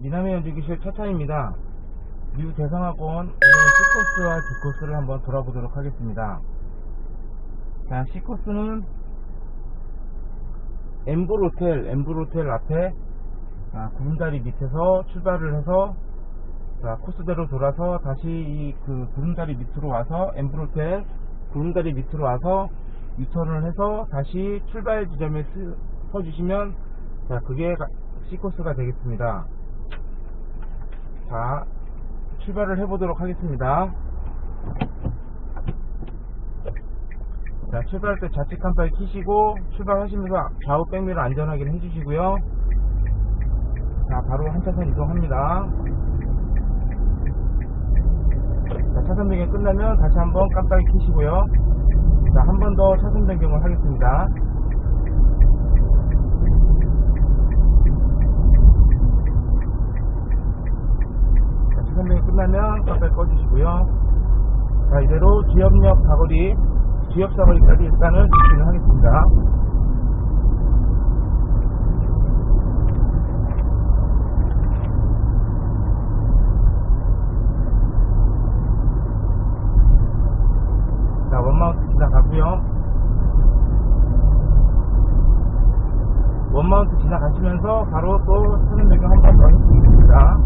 미남의 연주기실 차차입니다. 뉴 대성학원 오늘은 C코스와 D코스를 한번 돌아보도록 하겠습니다. 자, C코스는 엠브로텔, 엠브로텔 앞에 아, 구름다리 밑에서 출발을 해서 자, 코스대로 돌아서 다시 이 그 구름다리 밑으로 와서 엠브로텔 구름다리 밑으로 와서 유턴을 해서 다시 출발 지점에 쓰- 서주시면 자 그게 가- C코스가 되겠습니다. 자 출발을 해보도록 하겠습니다. 자 출발할 때 좌측 깜빡이 키시고 출발하시면서 좌우 백미러 안전하게 해주시고요. 자 바로 한 차선 이동합니다. 자, 차선 변경 끝나면 다시 한번 깜빡이 켜시고요. 자, 한 번 더 차선 변경을 하겠습니다. 변경 끝나면 깜빡이 꺼주시고요. 자, 이대로 주협역 사거리, 주협 사거리까지 일단은 직진을 하겠습니다. 자, 원마운트 지나가고요. 원마운트 지나가시면서 바로 또 차선 변경 한번 더 해주겠습니다.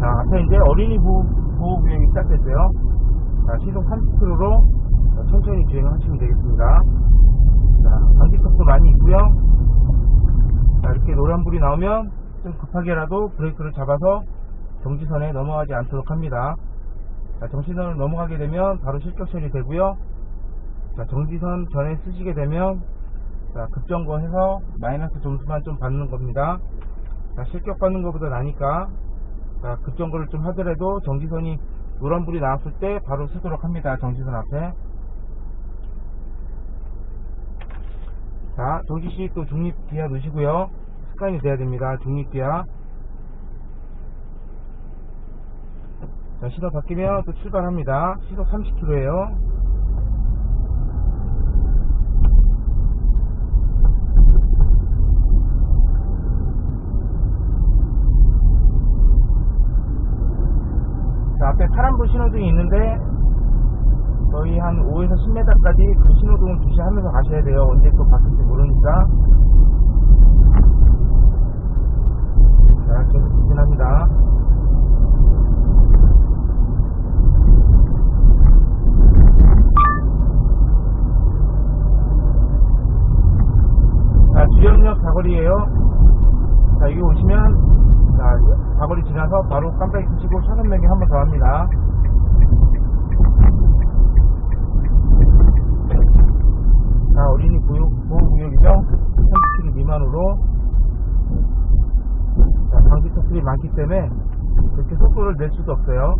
자, 앞에 이제 어린이 보호, 보호구역이 시작됐어요. 자, 시속 30km로 천천히 주행하시면 되겠습니다. 자, 방지턱도 많이 있고요. 자, 이렇게 노란불이 나오면 좀 급하게라도 브레이크를 잡아서 정지선에 넘어가지 않도록 합니다. 자, 정지선을 넘어가게 되면 바로 실격 처리 되고요. 자, 정지선 전에 쓰시게 되면 자, 급정거해서 마이너스 점수만 좀 받는 겁니다. 자, 실격 받는 것보다 나니까 자, 급정거를 좀 하더라도 정지선이 노란불이 나왔을 때 바로 쓰도록 합니다. 정지선 앞에. 자, 정지시 또 중립기아 넣으시고요. 습관이 돼야 됩니다. 중립기아. 자, 시도 바뀌면 또 출발합니다. 시속 30km에요. 파란불 신호등이 있는데 거의 한 5에서 10m까지 그 신호등을 주시하면서 가셔야 돼요. 언제 또 바뀔지 모르니까. 자, 계속 직진합니다. 자, 주연역 사거리에요. 자, 여기 오시면, 자, 사거리 지나서 바로 깜빡이 켜시고 차선 변경 한번 더 합니다. 자, 어린이 보호, 보호구역이죠? 30km 미만으로. 자, 방지턱들이 많기 때문에 그렇게 속도를 낼 수도 없어요.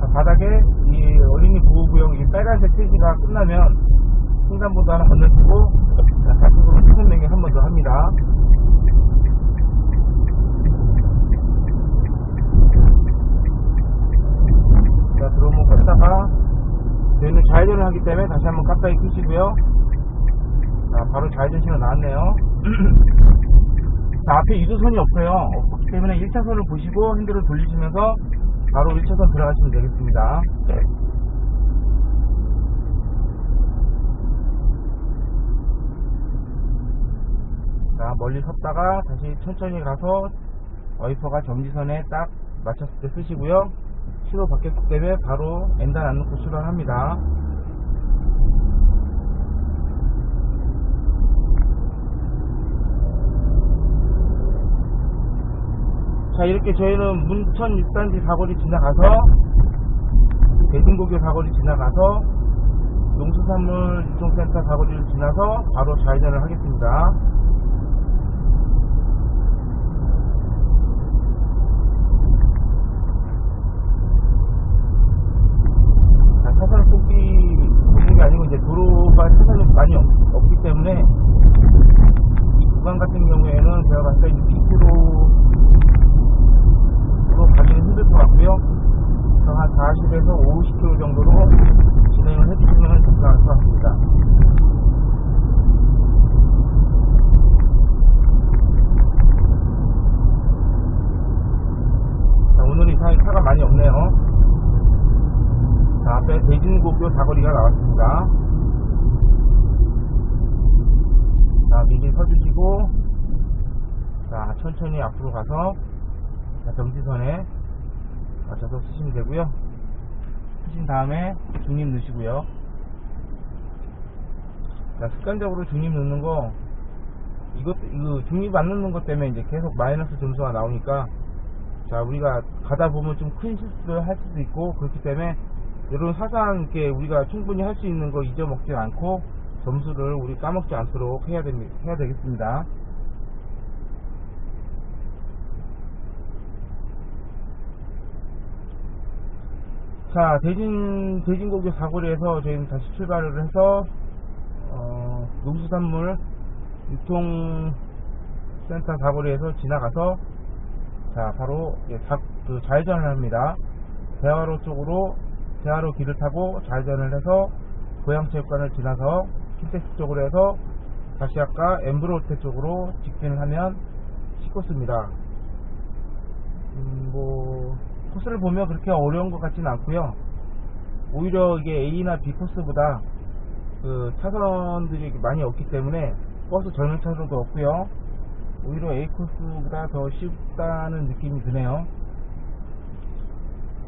자, 바닥에 이 어린이 보호구역 이 빨간색 표시가 끝나면 횡단보도 하나 건너시고 자, 좌측으로 차선 변경 한 번 더 합니다. 자, 들어오면 껐다가 저희는 좌회전을 하기 때문에 다시 한번 깜빡이 끄시고요. 자, 바로 좌회전 신호 나왔네요. 자, 앞에 유도선이 없어요. 없기 때문에 1차선을 보시고 핸들을 돌리시면서 바로 1차선 들어가시면 되겠습니다. 자, 멀리 섰다가 다시 천천히 가서 와이퍼가 정지선에 딱 맞췄을 때 쓰시고요. 신호 바뀌었기 때문에 바로 엔단 안 넣고 출발합니다. 자, 이렇게 저희는 문천 6단지 사거리 지나가서 대진고교 사거리 지나가서 농수산물 유통센터 사거리를 지나서 바로 좌회전을 하겠습니다. 자, 차선을 뽑기 뽑는 게 아니고 이제 도로가 차선이 많이 없, 없기 때문에 이상하게 차가 많이 없네요. 자, 앞에 대진고교 사거리가 나왔습니다. 자, 미리 서주시고, 자, 천천히 앞으로 가서, 자, 정지선에 쓰시면 되고요. 쓰신 다음에 중립 넣으시고요. 자, 습관적으로 중립 넣는 거, 이것, 이거 중립 안 넣는 것 때문에 이제 계속 마이너스 점수가 나오니까, 자, 우리가 가다 보면 좀 큰 실수를 할 수도 있고, 그렇기 때문에, 이런 사소한 게 우리가 충분히 할 수 있는 거 잊어먹지 않고, 점수를 우리 까먹지 않도록 해야, 됩니, 해야 되겠습니다. 자, 대진, 대진고교 사거리에서 저희는 다시 출발을 해서, 어, 농수산물 유통센터 사거리에서 지나가서, 자, 바로, 예, 자, 그 좌회전을 합니다. 대화로 쪽으로, 대화로 길을 타고 좌회전을 해서, 고양체육관을 지나서, 킨텍스 쪽으로 해서, 다시 아까 엠브로테 쪽으로 직진을 하면, 시코스입니다. 음, 뭐, 코스를 보면 그렇게 어려운 것 같지는 않고요. 오히려 이게 A나 B 코스보다 그 차선들이 많이 없기 때문에 버스 전용 차선도 없고요. 오히려 A 코스보다 더 쉽다는 느낌이 드네요.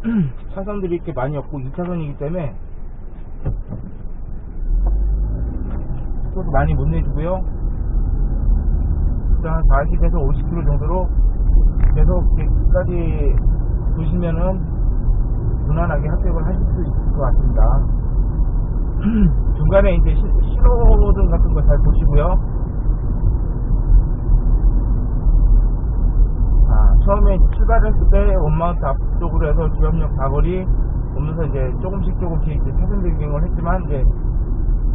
차선들이 이렇게 많이 없고 2차선이기 때문에 속도도 많이 못 내주고요. 일단 40에서 50km 정도로 계속 끝까지 보시면은 무난하게 합격을 하실 수 있을 것 같습니다. 중간에 이제 시, 신호등 같은 거 잘 보시고요. 아, 처음에 출발했을 때 원마운트 앞쪽으로 해서 지역역 사거리 오면서 이제 조금씩 조금씩 이제 차선 변경을 했지만 이제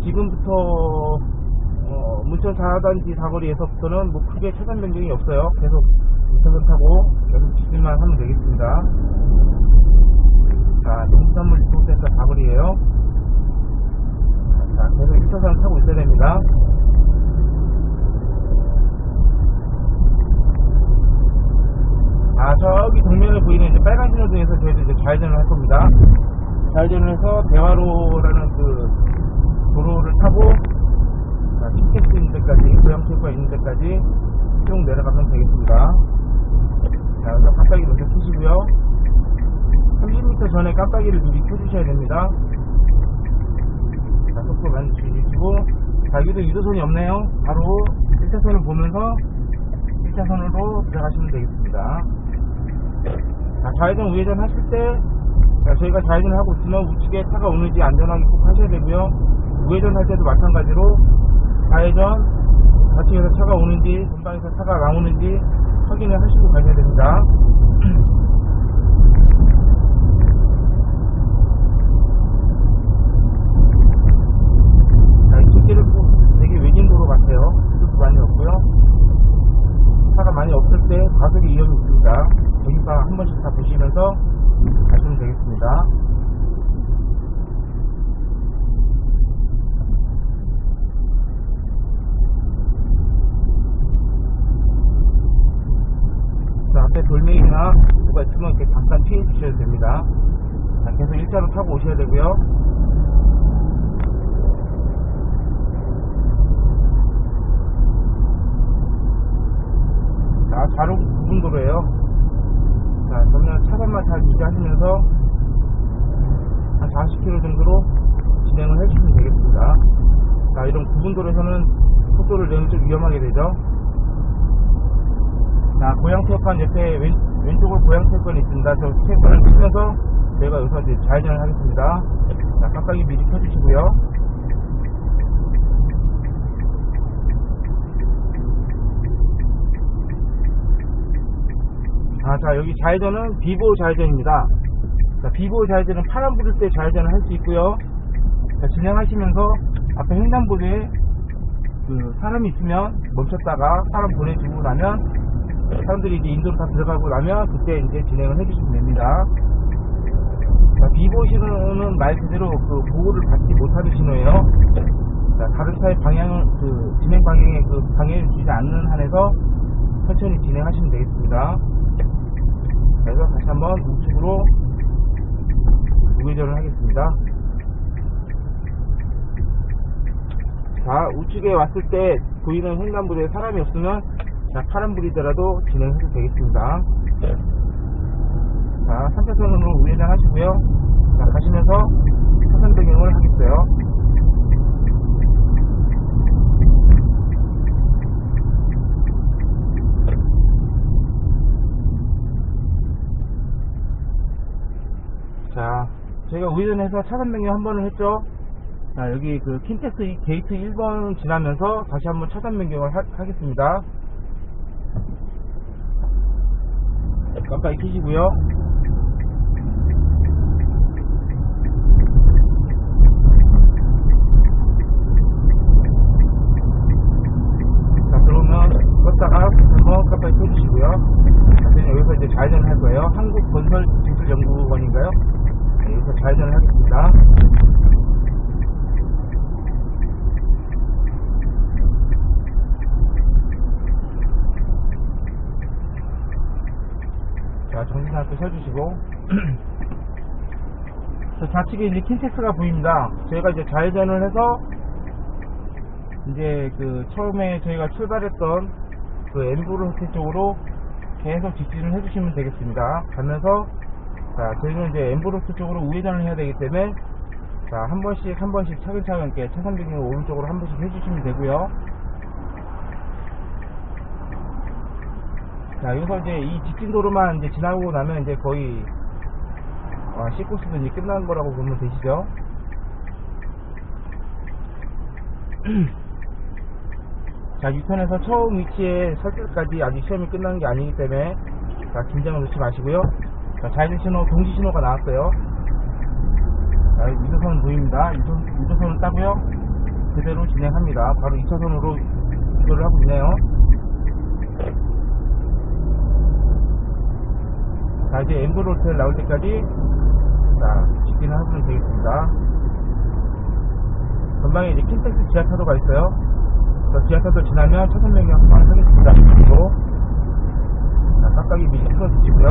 지금부터 어, 문천 4단지 사거리에서부터는 뭐 크게 차선 변경이 없어요. 계속 2차선 타고 계속 직진만 하면 되겠습니다. 자, 농수산물 유통센터 사거리에요. 자, 계속 1차선 타고 있어야 됩니다. 아, 저기 정면에 보이는 이제 빨간 신호등에서 저희도 이제 좌회전을 할 겁니다. 좌회전을 해서 대화로라는 그 도로를 타고 자, 티켓스 있는 데까지, 고양체육관 있는 데까지 쭉 내려가면 되겠습니다. 자, 여기서 깜빡이 먼저 켜시고요. 30m 전에 깜빡이를 미리 켜주셔야 됩니다. 자, 속도 많이 줄이시고, 자, 여기도 유도선이 없네요. 바로 1차선을 보면서 1차선으로 들어가시면 되겠습니다. 자, 좌회전, 우회전 하실 때, 자, 저희가 좌회전을 하고 있으면 우측에 차가 오는지 안전하게 꼭 하셔야 되고요. 우회전 할 때도 마찬가지로 좌회전, 좌측에서 차가 오는지, 전방에서 차가 나오는지 확인을 하시고 가셔야 됩니다. 자, 이 길길은 꼭 되게 외진도로 같아요. 차도 많이 없고요. 차가 많이 없을 때 과속의 위험이 있습니다. 여기서 한 번씩 다 보시면서 가시면 되겠습니다. 자, 앞에 돌멩이나 뭐가 있으면 이렇게 잠깐 피해 주셔야 됩니다. 자, 계속 일자로 타고 오셔야 되고요. 자, 좌로 구분도로예요. 자, 그러면 차선만 잘 유지하시면서 한 40km 정도로 진행을 해주시면 되겠습니다. 자, 이런 구분도로에서는 속도를 내면 좀 위험하게 되죠. 자, 고양체육관 옆에 왼, 왼쪽으로 고양체육관이 있습니다. 저 체육관을 치면서 저희가 여기서 이제 좌회전을 하겠습니다. 자, 깜빡이 미리 켜주시고요. 아, 자, 여기 좌회전은 비보 좌회전입니다. 자, 비보 좌회전은 파란 불일 때 좌회전을 할 수 있고요. 자, 진행하시면서 앞에 횡단보도에 그 사람이 있으면 멈췄다가 사람 보내주고 나면 사람들이 이제 인도로 다 들어가고 나면 그때 이제 진행을 해주시면 됩니다. 자, 비보 신호는 말 그대로 그 보호를 받지 못하는 신호예요. 자, 다른 차의 방향을 그 진행 방향에 그 방해를 주지 않는 한에서 천천히 진행하시면 되겠습니다. 그래서 다시 한번 우측으로 우회전을 하겠습니다. 자, 우측에 왔을 때 보이는 횡단보도에 사람이 없으면 자, 파란불이더라도 진행해도 되겠습니다. 자, 3차선으로 우회전 하시고요. 자, 가시면서 차선 변경을 하겠어요. 자, 저희가 우회전해서 차선 변경 한 번을 했죠. 자, 여기 그 킨텍스 이 게이트 1번 지나면서 다시 한번 차선 변경을 하, 겠습니다 깜빡이 켜시고요. 자, 그러면 껐다가 한번 깜빡이 켜주시고요. 자, 저는 여기서 이제 좌회전을 할 거예요. 한국건설기술연구원인가요? 네, 여기서 좌회전을 하겠습니다. 자, 정신하게 서주시고. 자, 좌측에 이제 킨텍스가 보입니다. 저희가 이제 좌회전을 해서, 이제 그 처음에 저희가 출발했던 그 엠브로 호텔 쪽으로 계속 직진을 해주시면 되겠습니다. 가면서, 자, 저희는 이제 엠브로 호텔 쪽으로 우회전을 해야 되기 때문에, 자, 한 번씩, 한 번씩 차근차근 이렇게 차선 변경을 오른쪽으로 한 번씩 해주시면 되고요. 자, 여기서 이제 이 직진도로만 이제 지나고 나면 이제 거의 아, C코스도 이제 끝난 거라고 보면 되시죠? 자, 유턴에서 처음 위치에 설 때까지 아직 시험이 끝난 게 아니기 때문에 자, 긴장을 놓지 마시고요. 자, 좌회전 신호, 동시 신호가 나왔어요. 자, 2차선 보입니다. 2차선, 2차선을 따고요. 그대로 진행합니다. 바로 2차선으로 이거를 하고 있네요. 자 이제 엠블 호텔 나올 때까지 자 직진을 하시면 되겠습니다. 전방에 이제 킨텍스 지하차도가 있어요. 그 지하차도 지나면 차선 변경 한번 하겠습니다. 그리고 자 깜빡이 미리 풀어주시고요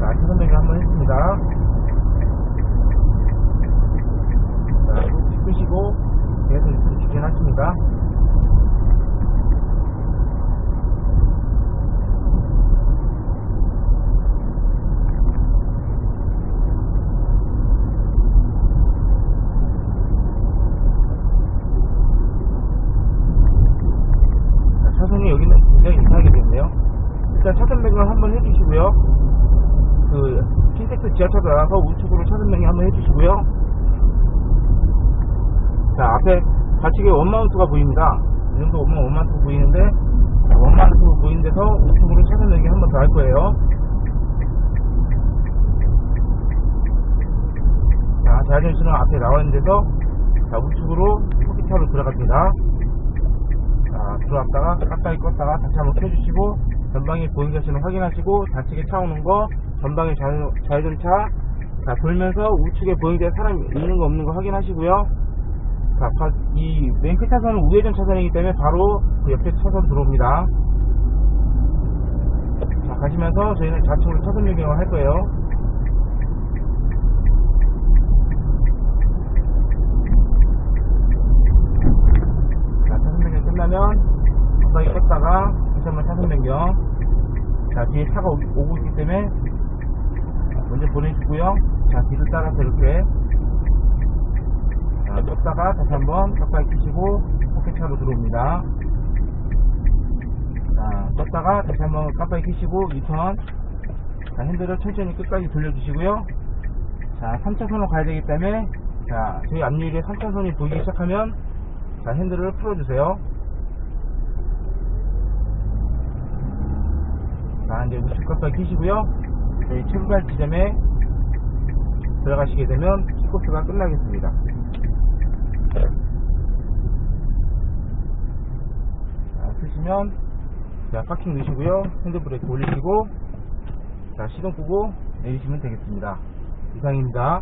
자 차선 변경 한번 했습니다 자, 꾹 끄시고 계속 이렇게 직진하십니다. 자, 차선이 여기는 굉장히 이상하게 됐네요. 일단 차선 변경 한번 해주시고요. 그 킨텍스 지하차도 나가서 우측으로 차선 변경 한번 해주시고요. 자, 앞에 좌측에 원마운트가 보입니다. 이 정도 오면 원마운트가 보이는데, 자, 원마운트가 보이는 데서 우측으로 차선 변경 한번 더 할 거예요. 자, 신호 앞에 나와 있는 데서, 자, 우측으로 커피차로 들어갑니다. 자, 들어왔다가, 깜빡이 껐다가 다시 한번 켜주시고, 전방에 보행자 신호 확인하시고, 좌측에 차 오는 거, 전방에 좌회전, 좌회전 차, 자, 돌면서 우측에 보행자에 사람 있는 거 없는 거 확인하시고요. 자, 바- 이맨 끝 차선은 우회전 차선이기 때문에 바로 그 옆에 차선 들어옵니다. 자, 가시면서 저희는 좌측으로 차선 변경을 할 거예요. 자, 차선 변경 끝나면 깜빡이 껐다가 다시 한번 차선 변경. 자, 뒤에 차가 오, 오고 있기 때문에 먼저 보내주고요. 자, 뒤를 따라서 이렇게 자, 떴다가 다시 한번 깜빡이 켜시고 포켓차로 들어옵니다. 자, 떴다가 다시 한번 깜빡이 켜시고 유턴 자, 핸들을 천천히 끝까지 돌려주시고요. 자, 3차선으로 가야 되기 때문에 자, 저희 앞유일에 3차선이 보이기 시작하면 자, 핸들을 풀어주세요. 우측 깜빡이 켜시고요. 저희 출발 지점에 들어가시게 되면 코스가 끝나겠습니다. 자, 쓰시면 자, 파킹 넣으시고요. 핸드브레이크 올리시고 자, 시동 끄고 내리시면 되겠습니다. 이상입니다.